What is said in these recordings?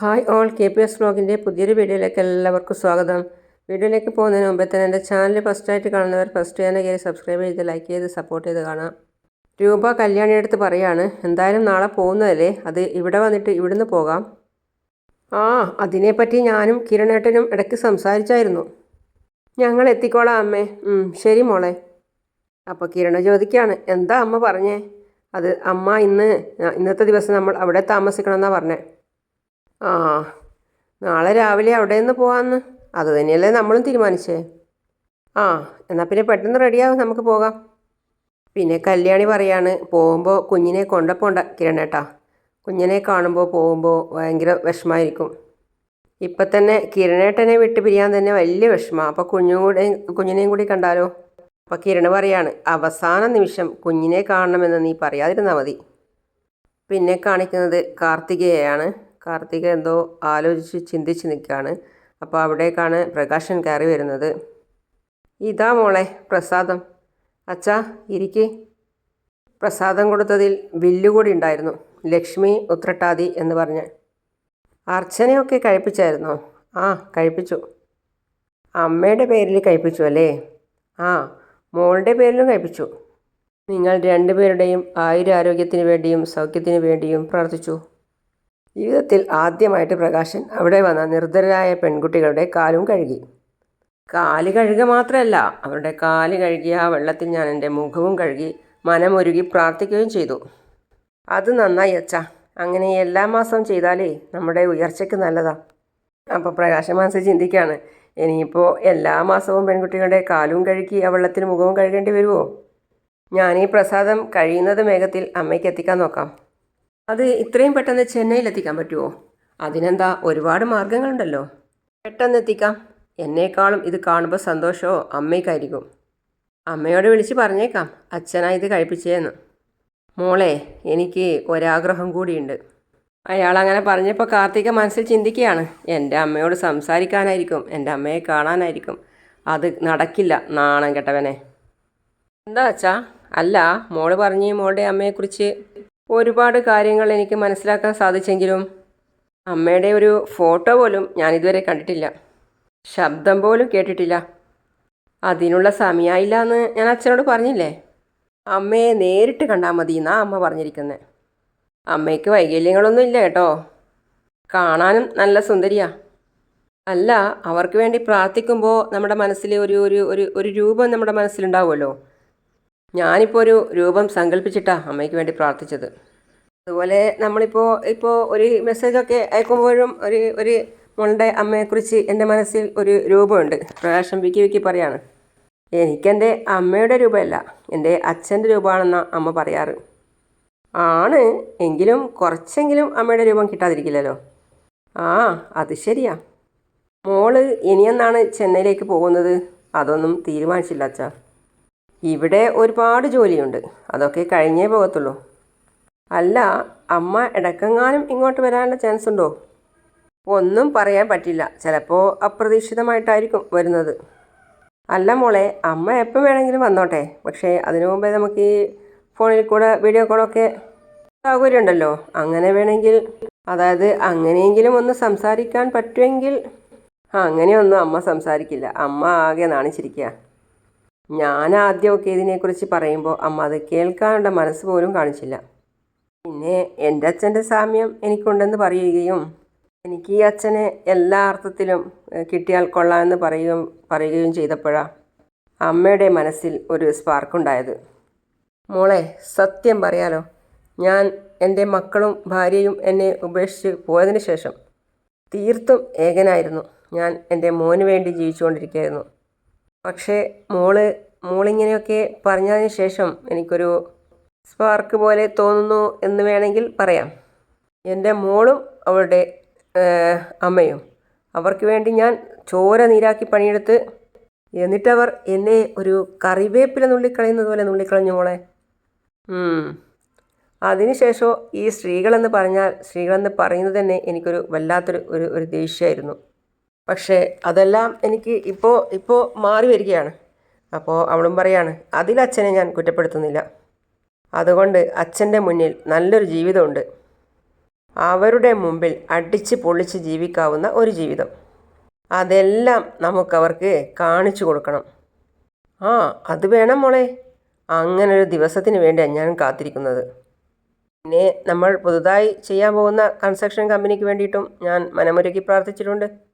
Hi all K P S വ്ലോഗിന്റെ പുതിയൊരു വീഡിയോയിലേക്ക് എല്ലാവർക്കും സ്വാഗതം. വീഡിയോയിലേക്ക് പോകുന്നതിന് മുമ്പേ തന്നെ എന്റെ ചാനൽ ഫസ്റ്റായിട്ട് കാണുന്നവർ ഫസ്റ്റ് തന്നെ കയറി സബ്സ്ക്രൈബ് ചെയ്ത് ലൈക്ക് ചെയ്ത് സപ്പോർട്ട് ചെയ്ത് കാണാം. രൂപ കല്യാണി അടുത്ത് പറയാണ് എന്തായാലും നാളെ പോകുന്നതല്ലേ? അത് ഇവിടെ വന്നിട്ട് ഇവിടുന്ന് പോകാം. ആ അതിനെപ്പറ്റി ഞാനും കിരണേട്ടനും ഇടയ്ക്ക് സംസാരിച്ചായിരുന്നു. ഞങ്ങൾ എത്തിക്കോളാം അമ്മേ. ശരി മോളെ. അപ്പോൾ കിരണ ചോദിക്കുകയാണ് എന്താ അമ്മ പറഞ്ഞേ? അത് അമ്മ ഇന്ന് ഇന്നത്തെ ദിവസം നമ്മൾ അവിടെ താമസിക്കണമെന്നാണ് പറഞ്ഞേ. ആ നാളെ രാവിലെ അവിടെ നിന്ന് പോകാമെന്ന് അത് തന്നെയല്ലേ നമ്മളും തീരുമാനിച്ചേ. ആ എന്നാൽ പിന്നെ പെട്ടെന്ന് റെഡിയാവും നമുക്ക് പോകാം. പിന്നെ കല്യാണി പറയാണ് പോകുമ്പോൾ കുഞ്ഞിനെ കൊണ്ടപ്പോണ്ട കിരണേട്ടാ. കുഞ്ഞിനെ കാണുമ്പോൾ പോകുമ്പോൾ ഭയങ്കര വിഷമമായിരിക്കും ഇപ്പം തന്നെ കിരണേട്ടനെ വിട്ട് പിരിയാൻ തന്നെ വലിയ വിഷമമാണ് അപ്പോൾ കുഞ്ഞും കൂടെ കുഞ്ഞിനെയും കൂടി കണ്ടാലോ? അപ്പോൾ കിരണ് പറയാണ് അവസാന നിമിഷം കുഞ്ഞിനെ കാണണമെന്ന് നീ പറയാതിരുന്നാൽ മതി. പിന്നെ കാണിക്കുന്നത് കാർത്തികയെയാണ് കാർത്തിക എന്തോ ആലോചിച്ച് ചിന്തിച്ച് നിൽക്കുകയാണ്. അപ്പോൾ അവിടേക്കാണ് പ്രകാശൻ കയറി വരുന്നത്. ഇതാ മോളെ പ്രസാദം. അച്ഛാ ഇരിക്ക്. പ്രസാദം കൊടുത്തതിൽ വില്ലുകൂടി ഉണ്ടായിരുന്നു. ലക്ഷ്മി ഉത്രട്ടാതി എന്ന് പറഞ്ഞ്. അർച്ചനയൊക്കെ കഴിപ്പിച്ചായിരുന്നോ? ആ കഴിപ്പിച്ചു. അമ്മയുടെ പേരിൽ കഴിപ്പിച്ചു അല്ലേ? ആ മോളുടെ പേരിലും കഴിപ്പിച്ചു. നിങ്ങൾ രണ്ടുപേരുടെയും ആയുരാരോഗ്യത്തിന് വേണ്ടിയും സൗഖ്യത്തിന് വേണ്ടിയും പ്രാർത്ഥിച്ചു. ജീവിതത്തിൽ ആദ്യമായിട്ട് പ്രകാശൻ അവിടെ വന്ന നിർദ്ധരായ പെൺകുട്ടികളുടെ കാലും കഴുകി. കാൽ കഴുകുക മാത്രമല്ല അവരുടെ കാൽ കഴുകിയ ആ വെള്ളത്തിൽ ഞാൻ എന്റെ മുഖവും കഴുകി മനമൊരുകി പ്രാർത്ഥിക്കുകയും ചെയ്തു. അത് നന്നായി അച്ഛ. അങ്ങനെ എല്ലാ മാസം ചെയ്താലേ നമ്മുടെ ഉയർച്ചയ്ക്ക് നല്ലതാ. അപ്പോൾ പ്രകാശ മനസ്സ് ചിന്തിക്കുകയാണ് ഇനിയിപ്പോൾ എല്ലാ മാസവും പെൺകുട്ടികളുടെ കാലും കഴുകി ആ വെള്ളത്തിൽ മുഖവും കഴുകേണ്ടി വരുമോ ഞാൻ ഈ പ്രസാദം കഴിയുന്നത് വേഗത്തിൽ അമ്മയ്ക്ക് എത്തിക്കാൻ നോക്കാം. അത് ഇത്രയും പെട്ടെന്ന് ചെന്നൈയിൽ എത്തിക്കാൻ പറ്റുമോ അതിനെന്താ ഒരുപാട് മാർഗങ്ങളുണ്ടല്ലോ. പെട്ടെന്ന് എത്തിക്കാം എന്നേക്കാളും ഇത് കാണുമ്പോൾ സന്തോഷമോ അമ്മയ്ക്കായിരിക്കും. അമ്മയോട് വിളിച്ച് പറഞ്ഞേക്കാം. അച്ഛനാ ഇത് കഴിപ്പിച്ചേന്ന്. മോളെ എനിക്ക് ഒരാഗ്രഹം കൂടിയുണ്ട്. അയാൾ അങ്ങനെ പറഞ്ഞപ്പോൾ കാർത്തിക മനസ്സിൽ ചിന്തിക്കുകയാണ്. എന്റെ അമ്മയോട് സംസാരിക്കാനായിരിക്കും. എന്റെ അമ്മയെ കാണാനായിരിക്കും. അത് നടക്കില്ല നാണം കെട്ടവനെ. എന്താ അച്ഛാ? അല്ല മോൾ പറഞ്ഞ് മോളുടെ അമ്മയെക്കുറിച്ച് ഒരുപാട് കാര്യങ്ങൾ എനിക്ക് മനസ്സിലാക്കാൻ സാധിച്ചെങ്കിലും അമ്മയുടെ ഒരു ഫോട്ടോ പോലും ഞാൻ ഇതുവരെ കണ്ടിട്ടില്ല. ശബ്ദം പോലും കേട്ടിട്ടില്ല. അതിനുള്ള സമയമായില്ല എന്ന് ഞാൻ അച്ഛനോട് പറഞ്ഞില്ലേ? അമ്മയെ നേരിട്ട് കണ്ടാൽ മതി എന്നാ അമ്മ പറഞ്ഞിരിക്കുന്നത് അമ്മയ്ക്ക് വൈകല്യങ്ങളൊന്നും ഇല്ല കേട്ടോ. കാണാനും നല്ല സുന്ദരിയാ. അല്ല അവർക്ക് വേണ്ടി പ്രാർത്ഥിക്കുമ്പോൾ നമ്മുടെ മനസ്സിൽ ഒരു ഒരു ഒരു ഒരു രൂപം നമ്മുടെ മനസ്സിലുണ്ടാവുമല്ലോ. ഞാനിപ്പോൾ ഒരു രൂപം സങ്കല്പിച്ചിട്ടാണ് അമ്മയ്ക്ക് വേണ്ടി പ്രാർത്ഥിച്ചത്. അതുപോലെ നമ്മളിപ്പോൾ ഇപ്പോൾ ഒരു മെസ്സേജൊക്കെ അയക്കുമ്പോഴും ഒരു ഒരു മോളുടെ അമ്മയെക്കുറിച്ച് എന്റെ മനസ്സിൽ ഒരു രൂപമുണ്ട്. പ്രകാശം വിക്കി വിക്കി പറയാണ്. എനിക്കെന്റെ അമ്മയുടെ രൂപമല്ല എന്റെ അച്ഛന്റെ രൂപമാണെന്നാണ് അമ്മ പറയാറ്. ആണ് എങ്കിലും കുറച്ചെങ്കിലും അമ്മയുടെ രൂപം കിട്ടാതിരിക്കില്ലല്ലോ. ആ അത് ശരിയാ. മോൾ ഇനിയെന്നാണ് ചെന്നൈയിലേക്ക് പോകുന്നത്? അതൊന്നും തീരുമാനിച്ചില്ല അച്ഛാ. ഇവിടെ ഒരുപാട് ജോലിയുണ്ട്. അതൊക്കെ കഴിഞ്ഞേ പോകത്തുള്ളൂ. അല്ല അമ്മ ഇടക്കെങ്ങാനും ഇങ്ങോട്ട് വരാനുള്ള ചാൻസ് ഉണ്ടോ? ഒന്നും പറയാൻ പറ്റില്ല. ചിലപ്പോൾ അപ്രതീക്ഷിതമായിട്ടായിരിക്കും വരുന്നത്. അല്ല മോളെ അമ്മ എപ്പോൾ വേണമെങ്കിലും വന്നോട്ടെ. പക്ഷേ അതിനു മുമ്പേ നമുക്ക് ഈ ഫോണിൽ കൂടെ വീഡിയോ കോളൊക്കെ സൗകര്യമുണ്ടല്ലോ. അങ്ങനെ വേണമെങ്കിൽ അതായത് അങ്ങനെയെങ്കിലും ഒന്ന് സംസാരിക്കാൻ പറ്റുമെങ്കിൽ. അങ്ങനെയൊന്നും അമ്മ സംസാരിക്കില്ല. അമ്മ ആകെ നാണിച്ചിരിക്കുക ഞാൻ ആദ്യമൊക്കെ ഇതിനെക്കുറിച്ച് പറയുമ്പോൾ അമ്മ അത് കേൾക്കാനുള്ള മനസ്സ് പോലും കാണിച്ചില്ല. പിന്നെ എന്റെ അച്ഛന്റെ സാമ്യം എനിക്കുണ്ടെന്ന് പറയുകയും എനിക്ക് ഈ അച്ഛനെ എല്ലാ അർത്ഥത്തിലും കിട്ടിയാൽ കൊള്ളാമെന്ന് പറയുകയും പറയുകയും ചെയ്തപ്പോഴാണ് അമ്മയുടെ മനസ്സിൽ ഒരു സ്പാർക്കുണ്ടായത് മോളെ സത്യം പറയാലോ ഞാൻ എന്റെ മക്കളും ഭാര്യയും എന്നെ ഉപേക്ഷിച്ച് പോയതിന് ശേഷം തീർത്തും ഏകനായിരുന്നു. ഞാൻ എന്റെ മോന് വേണ്ടി ജീവിച്ചുകൊണ്ടിരിക്കുകയായിരുന്നു. പക്ഷേ മോൾ മോളിങ്ങനെയൊക്കെ പറഞ്ഞതിന് ശേഷം എനിക്കൊരു സ്പാർക്ക് പോലെ തോന്നുന്നു എന്ന് വേണമെങ്കിൽ പറയാം. എന്റെ മോളും അവളുടെ അമ്മയും. അവർക്ക് വേണ്ടി ഞാൻ ചോര നീരാക്കി പണിയെടുത്ത് എന്നിട്ടവർ എന്നെ ഒരു കറിവേപ്പില നുള്ളിക്കളയുന്നത് പോലെ നുള്ളിക്കളഞ്ഞു മോളെ. അതിനുശേഷം ഈ സ്ത്രീകളെന്ന് പറഞ്ഞാൽ സ്ത്രീകളെന്ന് പറയുന്നത് തന്നെ എനിക്കൊരു വല്ലാത്തൊരു ഒരു ഒരു ദേഷ്യമായിരുന്നു. പക്ഷേ അതെല്ലാം എനിക്ക് ഇപ്പോൾ ഇപ്പോൾ മാറി വരികയാണ്. അപ്പോൾ അവളും പറയാണ് അതിൽ അച്ഛനെ ഞാൻ കുറ്റപ്പെടുത്തുന്നില്ല. അതുകൊണ്ട് അച്ഛന്റെ മുന്നിൽ നല്ലൊരു ജീവിതമുണ്ട്. അവരുടെ മുമ്പിൽ അടിച്ച് പൊളിച്ച് ജീവിക്കാവുന്ന ഒരു ജീവിതം. അതെല്ലാം നമുക്കവർക്ക് കാണിച്ചു കൊടുക്കണം. ആ അത് വേണം മോളെ. അങ്ങനൊരു ദിവസത്തിന് വേണ്ടിയാണ് ഞാൻ കാത്തിരിക്കുന്നത്. പിന്നെ നമ്മൾ പുതുതായി ചെയ്യാൻ പോകുന്ന കൺസ്ട്രക്ഷൻ കമ്പനിക്ക് വേണ്ടിയിട്ടും ഞാൻ മനമുരുക്കി പ്രാർത്ഥിച്ചിട്ടുണ്ട്.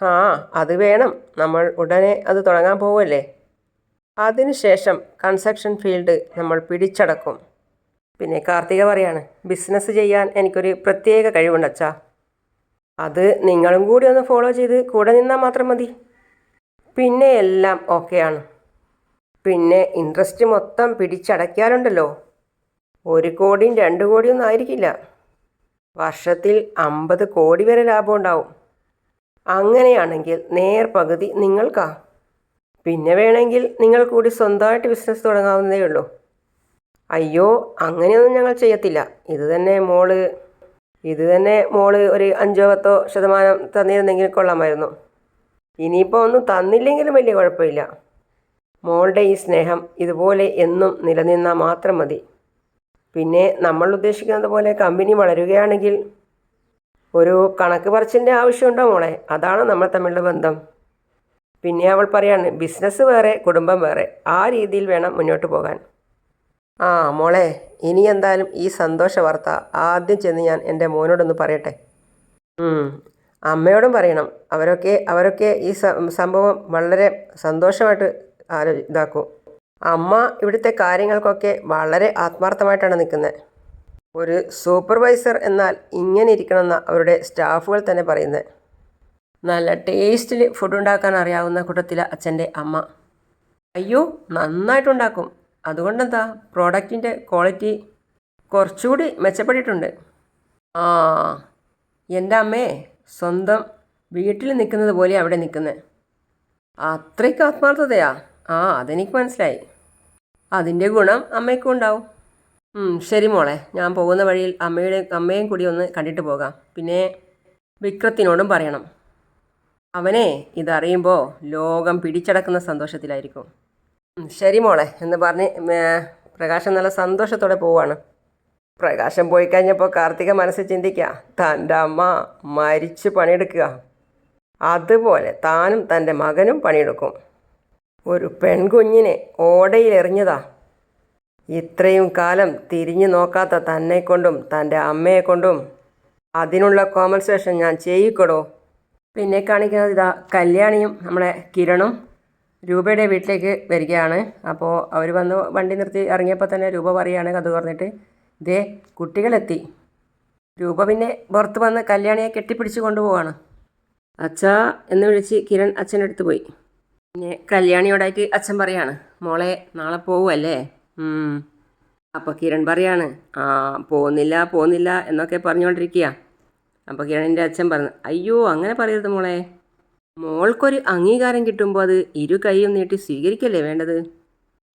ആ അത് വേണം. നമ്മൾ ഉടനെ അത് തുടങ്ങാൻ പോവല്ലേ? അതിനുശേഷം കൺസ്ട്രക്ഷൻ ഫീൽഡ് നമ്മൾ പിടിച്ചടക്കും. പിന്നെ കാർത്തിക പറയാണ് ബിസിനസ് ചെയ്യാൻ എനിക്കൊരു പ്രത്യേക കഴിവുണ്ട് അച്ഛാ. അത് നിങ്ങളും കൂടി ഒന്ന് ഫോളോ ചെയ്ത് കൂടെ നിന്നാൽ മാത്രം മതി. പിന്നെ എല്ലാം ഓക്കെയാണ് പിന്നെ ഇൻട്രസ്റ്റ് മൊത്തം പിടിച്ചടയ്ക്കാറുണ്ടല്ലോ ഒരു കോടിയും രണ്ട് കോടിയൊന്നും ആയിരിക്കില്ല. വർഷത്തിൽ അമ്പത് കോടി വരെ ലാഭം ഉണ്ടാവും. അങ്ങനെയാണെങ്കിൽ നേർ പകുതി നിങ്ങൾക്കാ. പിന്നെ വേണമെങ്കിൽ നിങ്ങൾ കൂടി സ്വന്തമായിട്ട് ബിസിനസ് തുടങ്ങാവുന്നതേ ഉള്ളൂ. അയ്യോ അങ്ങനെയൊന്നും ഞങ്ങൾ ചെയ്യത്തില്ല. ഇത് തന്നെ മോൾ ഇത് തന്നെ മോൾ ഒരു അഞ്ചോ പത്തോ ശതമാനം തന്നിരുന്നെങ്കിൽ കൊള്ളാമായിരുന്നു. ഇനിയിപ്പോൾ ഒന്നും തന്നില്ലെങ്കിലും വലിയ കുഴപ്പമില്ല. മോളുടെ ഈ സ്നേഹം ഇതുപോലെ എന്നും നിലനിന്നാൽ മാത്രം മതി. പിന്നെ നമ്മൾ ഉദ്ദേശിക്കുന്നത് പോലെ കമ്പനി വളരുകയാണെങ്കിൽ ഒരു കണക്ക് പറച്ചിന്റെ ആവശ്യമുണ്ടോ മോളെ? അതാണ് നമ്മൾ തമ്മിലുള്ള ബന്ധം. പിന്നെ അവൾ പറയാണ് ബിസിനസ് വേറെ കുടുംബം വേറെ. ആ രീതിയിൽ വേണം മുന്നോട്ട് പോകാൻ. ആ മോളെ ഇനി എന്തായാലും ഈ സന്തോഷ വാർത്ത ആദ്യം ചെന്ന് ഞാൻ എന്റെ മോനോടൊന്ന് പറയട്ടെ? അമ്മയോടും പറയണം. അവരൊക്കെ അവരൊക്കെ ഈ സംഭവം വളരെ സന്തോഷമായിട്ട് ആലോ ഇതാക്കും. അമ്മ ഇവിടുത്തെ കാര്യങ്ങൾക്കൊക്കെ വളരെ ആത്മാർത്ഥമായിട്ടാണ് നിൽക്കുന്നത്. ഒരു സൂപ്പർവൈസർ എന്നാൽ ഇങ്ങനെ ഇരിക്കണമെന്ന അവരുടെ സ്റ്റാഫുകൾ തന്നെ പറയുന്നത്. നല്ല ടേസ്റ്റിൽ ഫുഡ് ഉണ്ടാക്കാൻ അറിയാവുന്ന കൂട്ടത്തിലെ അച്ഛന്റെ അമ്മ. അയ്യോ നന്നായിട്ടുണ്ടാക്കും. അതുകൊണ്ടെന്താ? പ്രോഡക്റ്റിന്റെ ക്വാളിറ്റി കുറച്ചുകൂടി മെച്ചപ്പെട്ടിട്ടുണ്ട്. ആ എന്റെ അമ്മയെ സ്വന്തം വീട്ടിൽ നിൽക്കുന്നത് പോലെ അവിടെ നിൽക്കുന്നത് അത്രയ്ക്ക് ആത്മാർത്ഥതയാ? ആ അതെനിക്ക് മനസ്സിലായി. അതിന്റെ ഗുണം അമ്മയ്ക്കും ഉണ്ടാവും. ശരി മോളെ. ഞാൻ പോകുന്ന വഴിയിൽ അമ്മയുടെ അമ്മയും കൂടി ഒന്ന് കണ്ടിട്ട് പോകാം. പിന്നെ വിക്രത്തിനോടും പറയണം. അവനെ ഇതറിയുമ്പോൾ ലോകം പിടിച്ചടക്കുന്ന സന്തോഷത്തിലായിരിക്കും. ശരി മോളെ എന്ന് പറഞ്ഞ് പ്രകാശം നല്ല സന്തോഷത്തോടെ പോവാണ്. പ്രകാശം പോയി കഴിഞ്ഞപ്പോൾ കാർത്തിക മനസ്സിൽ ചിന്തിക്കുക തന്റെ അമ്മ മരിച്ച് പണിയെടുക്കുക. അതുപോലെ താനും തന്റെ മകനും പണിയെടുക്കും. ഒരു പെൺകുഞ്ഞിനെ ഓടയിലെറിഞ്ഞതാ. ഇത്രയും കാലം തിരിഞ്ഞു നോക്കാത്ത തന്നെ കൊണ്ടും തന്റെ അമ്മയെ കൊണ്ടും അതിനുള്ള കോമ്പൻസേഷൻ ഞാൻ ചെയ്യിക്കടോ? പിന്നെ കാണിക്കുന്നത് ഇതാ കല്യാണിയും നമ്മളെ കിരണും രൂപയുടെ വീട്ടിലേക്ക് വരികയാണ്. അപ്പോൾ അവർ വന്ന് വണ്ടി നിർത്തി ഇറങ്ങിയപ്പോൾ തന്നെ രൂപ പറയുകയാണ് കഥ പറഞ്ഞിട്ട്. ദേ കുട്ടികളെത്തി. രൂപ പിന്നെ പുറത്ത് വന്ന് കല്യാണിയെ കെട്ടിപ്പിടിച്ച് കൊണ്ടുപോവാണ്. അച്ഛാ എന്ന് വിളിച്ച് കിരൺ അച്ഛന്റെ അടുത്ത് പോയി. പിന്നെ കല്യാണിയോടായിട്ട് അച്ഛൻ പറയാണ് മോളെ നാളെ പോവുമല്ലേ. അപ്പോൾ കിരൺ പറയാണ് ആ പോകുന്നില്ല പോകുന്നില്ല എന്നൊക്കെ പറഞ്ഞുകൊണ്ടിരിക്കുക അപ്പോൾ കിരണിന്റെ അച്ഛൻ പറഞ്ഞു അയ്യോ അങ്ങനെ പറയരുത് മോളെ. മോൾക്കൊരു അംഗീകാരം കിട്ടുമ്പോൾ അത് ഇരു കൈയും നീട്ടി സ്വീകരിക്കല്ലേ വേണ്ടത്?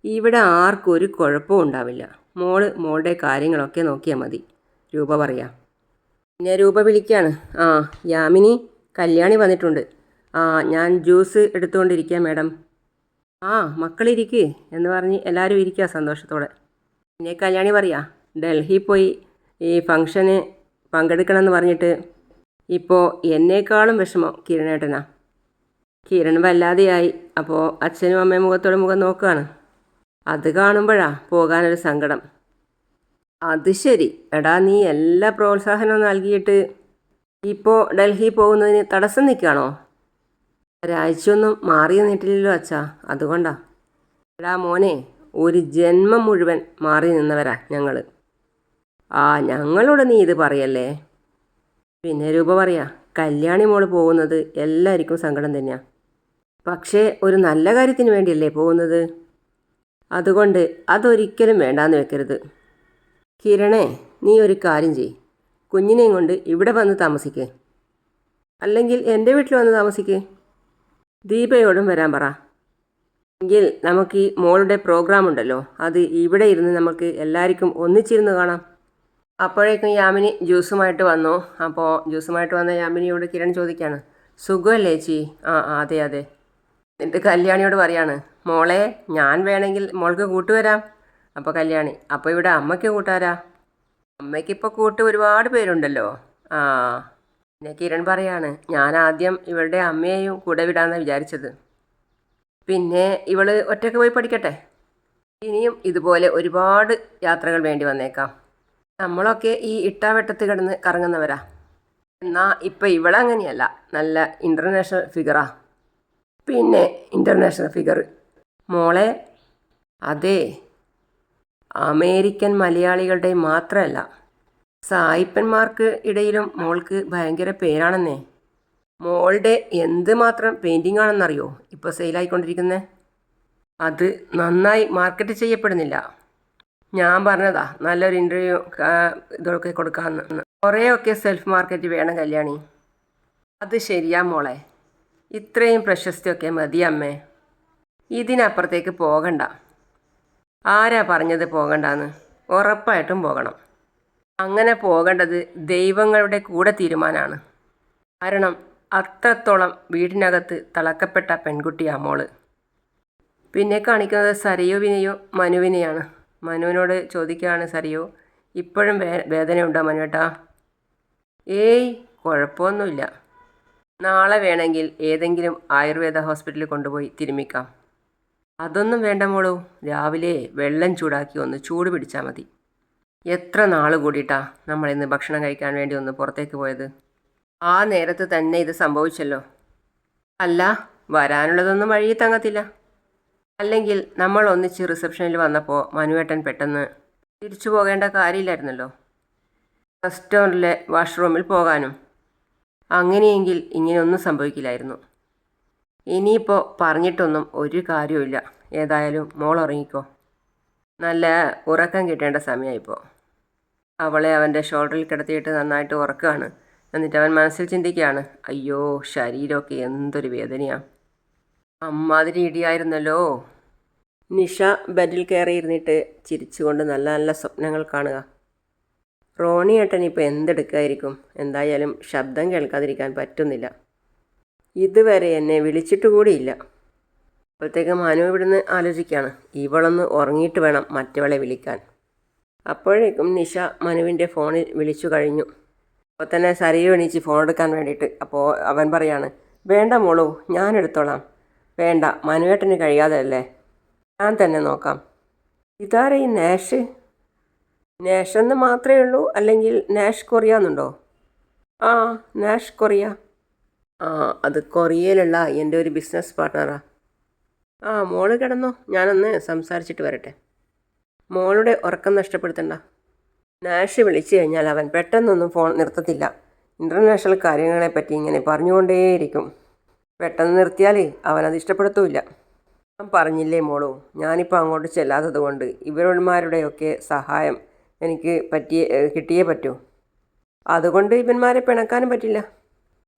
ഇവിടെ ആർക്കും ഒരു കുഴപ്പവും ഉണ്ടാവില്ല. മോൾ മോളുടെ കാര്യങ്ങളൊക്കെ നോക്കിയാൽ മതി. രൂപ പറയാം. പിന്നെ രൂപ വിളിക്കുകയാണ് ആ യാമിനി കല്യാണി വന്നിട്ടുണ്ട്. ആ ഞാൻ ജ്യൂസ് എടുത്തുകൊണ്ടിരിക്കുക മാഡം. ആ മക്കളിരിക്ക് എന്ന് പറഞ്ഞ് എല്ലാവരും ഇരിക്കുക സന്തോഷത്തോടെ. പിന്നെ കല്യാണി പറയാ ഡൽഹി പോയി ഈ ഫംഗ്ഷന് പങ്കെടുക്കണമെന്ന് പറഞ്ഞിട്ട് ഇപ്പോൾ എന്നേക്കാളും വിഷമം കിരണേട്ടനാ. കിരൺ വല്ലാതെയായി അപ്പോൾ അച്ഛനും അമ്മയും മുഖത്തോട് മുഖം നോക്കുകയാണ് അത് കാണുമ്പോഴാ പോകാനൊരു സങ്കടം. അത് ശരി എടാ നീ എല്ലാ പ്രോത്സാഹനവും നൽകിയിട്ട് ഇപ്പോൾ ഡൽഹി പോകുന്നതിന് തടസ്സം നിൽക്കുകയാണോ? ഒരാഴ്ചയൊന്നും മാറി നിന്നിട്ടില്ലല്ലോ അച്ഛാ. അതുകൊണ്ടാ. എടാ മോനെ ഒരു ജന്മം മുഴുവൻ മാറി നിന്നവരാ ഞങ്ങൾ ആ ഞങ്ങളോട് നീ ഇത് പറയല്ലേ? പിന്നെ രൂപ പറയാ കല്യാണി മോൾ പോകുന്നത് എല്ലാവർക്കും സങ്കടം തന്നെയാ. പക്ഷേ ഒരു നല്ല കാര്യത്തിന് വേണ്ടിയല്ലേ പോകുന്നത്? അതുകൊണ്ട് അതൊരിക്കലും വേണ്ടാന്ന് വെക്കരുത്. കിരണേ നീ ഒരു കാര്യം ചെയ് കുഞ്ഞിനെയും കൊണ്ട് ഇവിടെ വന്ന് താമസിക്കേ. അല്ലെങ്കിൽ എന്റെ വീട്ടിൽ വന്ന് താമസിക്ക്. ദീപയോടും വരാൻ പറ. എങ്കിൽ നമുക്ക് ഈ മോളുടെ പ്രോഗ്രാം ഉണ്ടല്ലോ. അത് ഇവിടെ ഇരുന്ന് നമുക്ക് എല്ലാവർക്കും ഒന്നിച്ചിരുന്ന് കാണാം. അപ്പോഴേക്കും യാമിനി ജ്യൂസുമായിട്ട് വന്നു. അപ്പോൾ ജ്യൂസുമായിട്ട് വന്ന യാമിനിയോട് കിരൺ ചോദിക്കുകയാണ് സുഖമല്ലേ ചേച്ചി? ആ അതെ അതെ. എന്നിട്ട് കല്യാണിയോട് പറയാണ്. മോളെ ഞാൻ വേണമെങ്കിൽ മോൾക്ക് കൂട്ടുവരാം. അപ്പോൾ കല്യാണി അപ്പോൾ ഇവിടെ അമ്മയ്ക്ക് കൂട്ടാരാ? അമ്മയ്ക്കിപ്പോൾ കൂട്ട് ഒരുപാട് പേരുണ്ടല്ലോ. ആ. പിന്നെ കിരൺ പറയാണ് ഞാൻ ആദ്യം ഇവളുടെ അമ്മയെയും കൂടെ വിടാമെന്നാണ് വിചാരിച്ചത്. പിന്നെ ഇവൾ ഒറ്റയ്ക്ക് പോയി പഠിക്കട്ടെ? ഇനിയും ഇതുപോലെ ഒരുപാട് യാത്രകൾ വേണ്ടി വന്നേക്കാം. നമ്മളൊക്കെ ഈ ഇട്ടാവെട്ടത്ത് കിടന്ന് കറങ്ങുന്നവരാ. എന്നാൽ ഇപ്പം ഇവളങ്ങനെയല്ല നല്ല ഇന്റർനാഷണൽ ഫിഗറാ പിന്നെ ഇന്റർനാഷണൽ ഫിഗർ മോളെ അതെ അമേരിക്കൻ മലയാളികളുടെ മാത്രമല്ല സായിപ്പന്മാർക്ക് ഇടയിലും മോൾക്ക് ഭയങ്കര പേരാണെന്നേ. മോളുടെ എന്ത് മാത്രം പെയിന്റിംഗ് ആണെന്നറിയോ ഇപ്പോൾ സെയിലായിക്കൊണ്ടിരിക്കുന്നത് അത് നന്നായി മാർക്കറ്റ് ചെയ്യപ്പെടുന്നില്ല. ഞാൻ പറഞ്ഞതാ നല്ലൊരു ഇന്റർവ്യൂ ഇതൊക്കെ കൊടുക്കാമെന്ന് കുറേയൊക്കെ സെൽഫ് മാർക്കറ്റ് വേണം കല്യാണി. അത് ശരിയാ മോളെ. ഇത്രയും പ്രശസ്തിയൊക്കെ മതി അമ്മേ. ഇതിനപ്പുറത്തേക്ക് പോകണ്ട. ആരാ പറഞ്ഞത് പോകണ്ടെന്ന്? ഉറപ്പായിട്ടും പോകണം. അങ്ങനെ പോകേണ്ടത് ദൈവങ്ങളുടെ കൂടെ തീരുമാനമാണ് കാരണം അത്രത്തോളം വീടിനകത്ത് തളക്കപ്പെട്ട പെൺകുട്ടി മോൾ. പിന്നെ കാണിക്കുന്നത് സരയുവിനെയോ മനുവിനെയാണ്. മനുവിനോട് ചോദിക്കുകയാണ് സരയോ ഇപ്പോഴും വേ വേദനയുണ്ടോ മനുവേട്ടാ? ഏയ് കുഴപ്പമൊന്നുമില്ല. നാളെ വേണമെങ്കിൽ ഏതെങ്കിലും ആയുർവേദ ഹോസ്പിറ്റലിൽ കൊണ്ടുപോയി തിരുമിക്കാം. അതൊന്നും വേണ്ട മോളൂ. രാവിലെ വെള്ളം ചൂടാക്കി ഒന്ന് ചൂട് പിടിച്ചാൽ മതി. എത്ര നാൾ കൂടിയിട്ടാ നമ്മൾ ഇന്ന് ഭക്ഷണം കഴിക്കാൻ വേണ്ടി ഒന്ന് പുറത്തേക്ക് പോയത്? ആ നേരത്ത് തന്നെ ഇത് സംഭവിച്ചല്ലോ. അല്ല വരാനുള്ളതൊന്നും വഴിയിൽ തങ്ങത്തില്ല. അല്ലെങ്കിൽ നമ്മൾ ഒന്നിച്ച് റിസപ്ഷനിൽ വന്നപ്പോൾ മനുവേട്ടൻ പെട്ടെന്ന് തിരിച്ചു പോകേണ്ട കാര്യമില്ലായിരുന്നല്ലോ. റെസ്റ്റോറന്റിലെ വാഷ്റൂമിൽ പോകാനും. അങ്ങനെയെങ്കിൽ ഇങ്ങനെയൊന്നും സംഭവിക്കില്ലായിരുന്നു. ഇനിയിപ്പോൾ പറഞ്ഞിട്ടൊന്നും ഒരു കാര്യമില്ല ഏതായാലും മോൾ ഉറങ്ങിക്കോ. നല്ല ഉറക്കം കിട്ടേണ്ട സമയമായിപ്പോൾ അവളെ അവന്റെ ഷോൾഡറിൽ കിടത്തിയിട്ട് നന്നായിട്ട് ഉറക്കുകയാണ് എന്നിട്ട് അവൻ മനസ്സിൽ ചിന്തിക്കുകയാണ് അയ്യോ ശരീരമൊക്കെ എന്തൊരു വേദനയാണ് അമ്മാതിരി ഇടിയായിരുന്നല്ലോ. നിഷ ബെഡിൽ കയറിയിരുന്നിട്ട് ചിരിച്ചുകൊണ്ട് നല്ല നല്ല സ്വപ്നങ്ങൾ കാണുക. റോണി ഏട്ടൻ ഇപ്പോൾ എന്തെടുക്കായിരിക്കും? എന്തായാലും ശബ്ദം കേൾക്കാതിരിക്കാൻ പറ്റുന്നില്ല. ഇതുവരെ എന്നെ വിളിച്ചിട്ട് കൂടിയില്ല അപ്പോഴത്തേക്ക് മനു ഇവിടുന്ന് ആലോചിക്കുകയാണ് ഇവളൊന്ന് ഉറങ്ങിയിട്ട് വേണം മറ്റവളെ വിളിക്കാൻ. അപ്പോഴേക്കും നിഷ മനുവിന്റെ ഫോണിൽ വിളിച്ചു കഴിഞ്ഞു. അപ്പോൾ തന്നെ സരിയോ എണീച്ച് ഫോൺ എടുക്കാൻ വേണ്ടിയിട്ട് അപ്പോൾ അവൻ പറയാണ് വേണ്ട മോളൂ ഞാൻ എടുത്തോളാം. വേണ്ട മനുവേട്ടന് കഴിയാതല്ലേ. ഞാൻ തന്നെ നോക്കാം. ഇതാരെ ഈ നാഷ്? നാഷ് എന്ന് മാത്രമേ ഉള്ളൂ അല്ലെങ്കിൽ നാഷ് കൊറിയ എന്നുണ്ടോ? ആ നാഷ് കൊറിയ. ആ അത് കൊറിയയിലുള്ള എന്റെ ഒരു ബിസിനസ് പാർട്ട്ണറാ ആ മോൾ കിടന്നോ. ഞാനൊന്ന് സംസാരിച്ചിട്ട് വരട്ടെ. മോളുടെ ഉറക്കം നഷ്ടപ്പെടുത്തണ്ട. നാഷ് വിളിച്ചു കഴിഞ്ഞാൽ അവൻ പെട്ടെന്നൊന്നും ഫോൺ നിർത്തത്തില്ല. ഇന്റർനാഷണൽ കാര്യങ്ങളെപ്പറ്റി ഇങ്ങനെ പറഞ്ഞുകൊണ്ടേയിരിക്കും. പെട്ടെന്ന് നിർത്തിയാലേ അവനത് ഇഷ്ടപ്പെടുത്തുമില്ല ഞാൻ പറഞ്ഞില്ലേ മോളൂ ഞാനിപ്പോൾ അങ്ങോട്ട് ചെല്ലാത്തത് കൊണ്ട് ഇവരന്മാരുടെയൊക്കെ സഹായം എനിക്ക് പറ്റിയേ കിട്ടിയേ പറ്റൂ. അതുകൊണ്ട് ഇവന്മാരെ പിണക്കാനും പറ്റില്ല.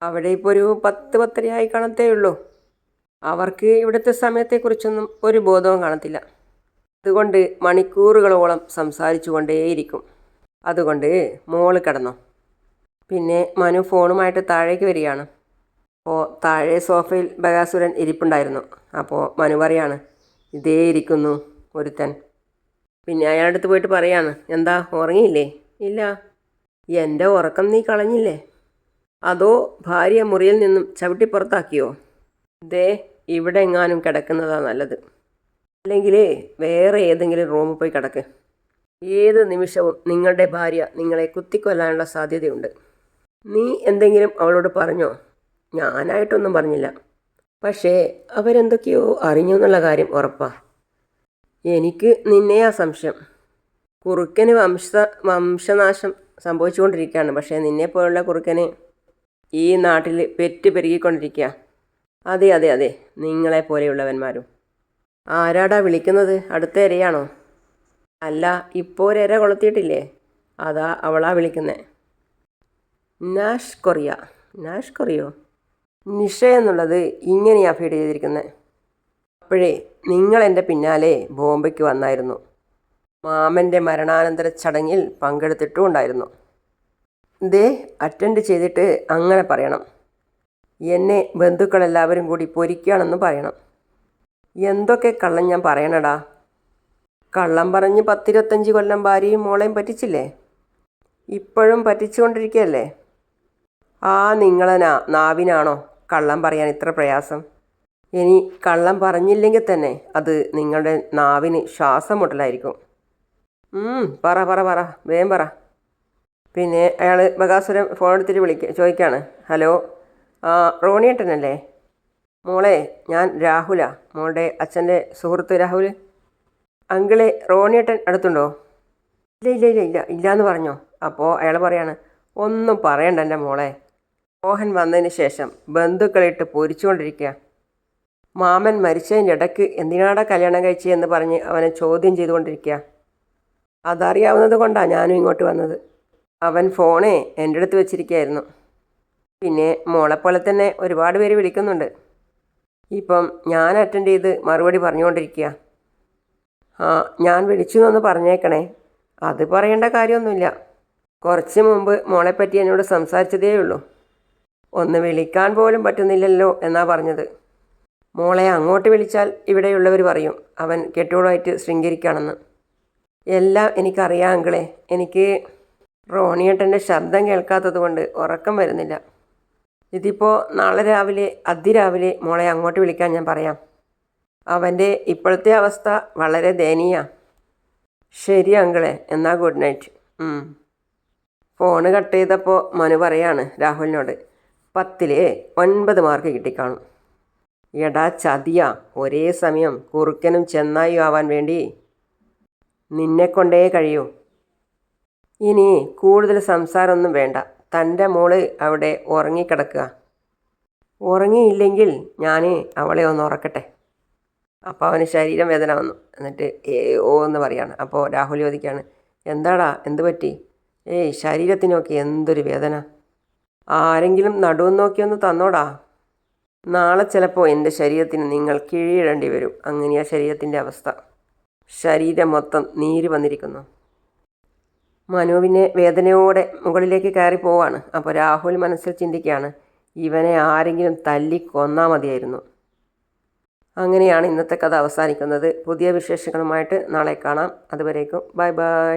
അവിടെ ഇപ്പോൾ ഒരു പത്ത് പത്തരയായി കാണത്തേ ഉള്ളൂ. അവർക്ക് ഇവിടുത്തെ സമയത്തെക്കുറിച്ചൊന്നും ഒരു ബോധവും കാണത്തില്ല. അതുകൊണ്ട് മണിക്കൂറുകളോളം സംസാരിച്ചു കൊണ്ടേയിരിക്കും അതുകൊണ്ട് മോൾ കിടന്നു. പിന്നെ മനു ഫോണുമായിട്ട് താഴേക്ക് വരികയാണ്. അപ്പോൾ താഴെ സോഫയിൽ ബഗാസുരൻ ഇരിപ്പുണ്ടായിരുന്നു. അപ്പോൾ മനു പറയാണ് ഇതേ ഇരിക്കുന്നു ഒരുത്തൻ. പിന്നെ അയാളുടെ അടുത്ത് പോയിട്ട് പറയാണ് എന്താ ഉറങ്ങിയില്ലേ? ഇല്ല. എന്റെ ഉറക്കം നീ കളഞ്ഞില്ലേ? അതോ ഭാര്യ മുറിയിൽ നിന്നും ചവിട്ടി പുറത്താക്കിയോ? ദേ ഇവിടെ എങ്ങാനും കിടക്കുന്നതാ നല്ലത്. അല്ലെങ്കിൽ വേറെ ഏതെങ്കിലും റൂമിൽ പോയി കിടക്ക്. ഏത് നിമിഷവും നിങ്ങളുടെ ഭാര്യ നിങ്ങളെ കുത്തിക്കൊല്ലാനുള്ള സാധ്യതയുണ്ട്. നീ എന്തെങ്കിലും അവളോട് പറഞ്ഞോ? ഞാനായിട്ടൊന്നും പറഞ്ഞില്ല. പക്ഷേ അവരെന്തൊക്കെയോ അറിഞ്ഞു എന്നുള്ള കാര്യം ഉറപ്പാ. എനിക്ക് നിന്നെയാ സംശയം. കുറുക്കന് വംശ വംശനാശം സംഭവിച്ചുകൊണ്ടിരിക്കുകയാണ്. പക്ഷേ നിന്നെ നിന്നെപ്പോലുള്ള കുറുക്കന് ഈ നാട്ടിൽ പെറ്റ് പെരുകിക്കൊണ്ടിരിക്കുക അതെ അതെ അതെ. നിങ്ങളെ പോലെയുള്ളവന്മാരും. ആരാടാ വിളിക്കുന്നത്? അടുത്ത ഇരയാണോ അല്ല ഇപ്പോൾ ഒരു ഇര കൊളുത്തിയിട്ടില്ലേ? അതാ അവളാ വിളിക്കുന്നത് നാഷ് കൊറിയ. നാഷ് കൊറിയോ? നിഷ എന്നുള്ളത് ഇങ്ങനെയാ ഫീഡ് ചെയ്തിരിക്കുന്നത് അപ്പോഴേ നിങ്ങൾ എന്റെ പിന്നാലെ ബോംബെക്ക് വന്നായിരുന്നു. മാമന്റെ മരണാനന്തര ചടങ്ങിൽ പങ്കെടുത്തിട്ടും ഉണ്ടായിരുന്നു ദേ അറ്റൻഡ് ചെയ്തിട്ട് അങ്ങനെ പറയണം. എന്നെ ബന്ധുക്കളെല്ലാവരും കൂടി പൊരിക്കുകയാണെന്ന് പറയണം. എന്തൊക്കെ കള്ളം ഞാൻ പറയണടാ? കള്ളം പറഞ്ഞ് പത്തിരുപത്തഞ്ച് കൊല്ലം ഭാര്യയും മോളെയും പറ്റിച്ചില്ലേ? ഇപ്പോഴും പറ്റിച്ചുകൊണ്ടിരിക്കുകയല്ലേ ആ നിങ്ങളെ നാവിനാണോ കള്ളം പറയാൻ ഇത്ര പ്രയാസം? ഇനി കള്ളം പറഞ്ഞില്ലെങ്കിൽ തന്നെ അത് നിങ്ങളുടെ നാവിന് ശ്വാസം മുട്ടലായിരിക്കും പറ പറ പറ വേഗം പറ. പിന്നെ അയാൾ ബകാസുരം ഫോൺ എടുത്തിട്ട് വിളിക്ക ചോദിക്കാണ്. ഹലോ? റോണിയേട്ടനല്ലേ? മോളെ ഞാൻ രാഹുലാ. മോളുടെ അച്ഛന്റെ സുഹൃത്ത് രാഹുൽ. അങ്കിളെ റോണിയേട്ടൻ അടുത്തുണ്ടോ? ഇല്ല ഇല്ല ഇല്ല ഇല്ല ഇല്ല എന്ന് പറഞ്ഞോ. അപ്പോൾ അയാൾ പറയാണ് ഒന്നും പറയണ്ട എന്റെ മോളെ. മോഹൻ വന്നതിന് ശേഷം ബന്ധുക്കളിട്ട് പൊരിച്ചുകൊണ്ടിരിക്കുക മാമൻ മരിച്ചതിന്റെ ഇടയ്ക്ക് എന്തിനാടാ കല്യാണം കഴിച്ചതെന്ന് പറഞ്ഞ് അവനെ ചോദ്യം ചെയ്തുകൊണ്ടിരിക്കുക അതറിയാവുന്നത് കൊണ്ടാണ് ഞാനും ഇങ്ങോട്ട് വന്നത്. അവൻ ഫോണേ എന്റെ അടുത്ത് വെച്ചിരിക്കുകയായിരുന്നു പിന്നെ മോളെപ്പോലെ തന്നെ ഒരുപാട് പേര് വിളിക്കുന്നുണ്ട്. ഇപ്പം ഞാൻ അറ്റൻഡ് ചെയ്ത് മറുപടി പറഞ്ഞുകൊണ്ടിരിക്കുക ആ ഞാൻ വിളിച്ചു എന്നൊന്ന് പറഞ്ഞേക്കണേ. അത് പറയേണ്ട കാര്യമൊന്നുമില്ല. കുറച്ച് മുമ്പ് മോളെപ്പറ്റി എന്നോട് സംസാരിച്ചതേ ഉള്ളൂ. ഒന്ന് വിളിക്കാൻ പോലും പറ്റുന്നില്ലല്ലോ എന്നാ പറഞ്ഞത്. മോളെ അങ്ങോട്ട് വിളിച്ചാൽ ഇവിടെയുള്ളവർ പറയും അവൻ കെട്ടിയോളായിട്ട് ശൃംഗരിക്കുകയാണെന്ന് എല്ലാം എനിക്കറിയാം അങ്കിളെ. എനിക്ക് റോണിയേട്ടന്റെ ശബ്ദം കേൾക്കാത്തത് കൊണ്ട് ഉറക്കം വരുന്നില്ല. ഇതിപ്പോൾ നാളെ രാവിലെ അതിരാവിലെ മോളെ അങ്ങോട്ട് വിളിക്കാൻ ഞാൻ പറയാം. അവന്റെ ഇപ്പോഴത്തെ അവസ്ഥ വളരെ ദയനീയ. ശരി അങ്കിളെ എന്നാൽ ഗുഡ് നൈറ്റ് ഫോണ് കട്ട് ചെയ്തപ്പോൾ മനു പറയാണ് രാഹുലിനോട് പത്തിൽ ഒൻപത് മാർക്ക് കിട്ടിക്കാണും. എടാ ചതിയ ഒരേ സമയം കുറുക്കനും ചെന്നായും ആവാൻ വേണ്ടി നിന്നെ കൊണ്ടേ കഴിയൂ. ഇനി കൂടുതൽ സംസാരമൊന്നും വേണ്ട. തന്റെ മോൾ അവിടെ ഉറങ്ങിക്കിടക്കുക. ഉറങ്ങിയില്ലെങ്കിൽ ഞാൻ അവളെ ഒന്ന് ഉറക്കട്ടെ. അപ്പോൾ അവന് ശരീരം വേദന വന്നു. എന്നിട്ട് ഏ ഓ എന്ന് പറയാണ്. അപ്പോൾ രാഹുൽ ചോദിക്കുകയാണ് എന്താടാ എന്ത് പറ്റി? ഏയ് ശരീരത്തിനൊക്കെ എന്തൊരു വേദന. ആരെങ്കിലും നടുവ് നോക്കിയൊന്ന് തന്നോടാ. നാളെ ചിലപ്പോൾ എന്റെ ശരീരത്തിന് നിങ്ങൾ കീഴിടേണ്ടി വരും. അങ്ങനെയാ ശരീരത്തിന്റെ അവസ്ഥ. ശരീരം മൊത്തം നീര് വന്നിരിക്കുന്നു. മനുവിനെ വേദനയോടെ മുകളിലേക്ക് കയറി പോവാണ്. അപ്പോൾ രാഹുൽ മനസ്സിൽ ചിന്തിക്കുകയാണ് ഇവനെ ആരെങ്കിലും തല്ലി കൊന്നാൽ മതിയായിരുന്നു. അങ്ങനെയാണ് ഇന്നത്തെ കഥ അവസാനിക്കുന്നത്. പുതിയ വിശേഷങ്ങളുമായിട്ട് നാളെ കാണാം. അതുവരേക്കും ബൈ ബൈ.